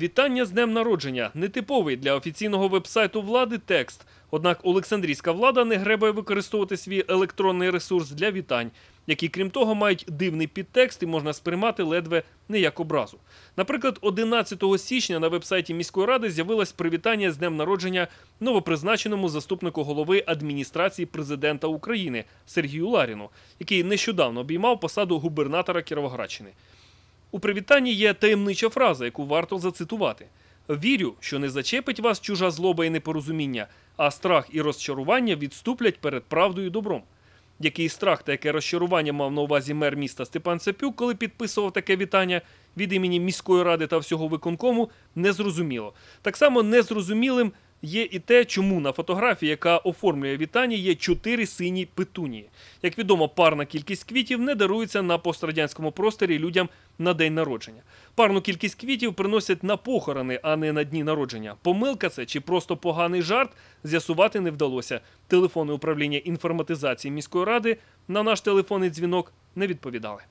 Вітання з днем народження. Нетиповий для офіційного вебсайту влади текст. Однак Олександрійська влада не гребає використовувати свій електронний ресурс для вітань, які, крім того, мають дивний підтекст і можна сприймати ледве не як образу. Наприклад, 11 січня на вебсайті міської ради з'явилось привітання з днем народження новопризначеному заступнику голови адміністрації президента України Сергію Ларіну, який нещодавно обіймав посаду губернатора Кіровоградщини. У привітанні є таємнича фраза, яку варто зацитувати. Вірю, що не зачепить вас чужа злоба і непорозуміння, а страх і розчарування відступлять перед правдою і добром. Який страх та яке розчарування мав на увазі мер міста Степан Цепюк, коли підписував таке вітання від імені міської ради та всього виконкому, незрозуміло. Так само незрозумілим є і те, чому на фотографії, яка оформлює вітання, є чотири сині петунії. Як відомо, парна кількість квітів не дарується на пострадянському просторі людям на день народження. Парну кількість квітів приносять на похорони, а не на дні народження. Помилка це чи просто поганий жарт з'ясувати не вдалося. Телефони управління інформатизації міської ради на наш телефонний дзвінок не відповідали.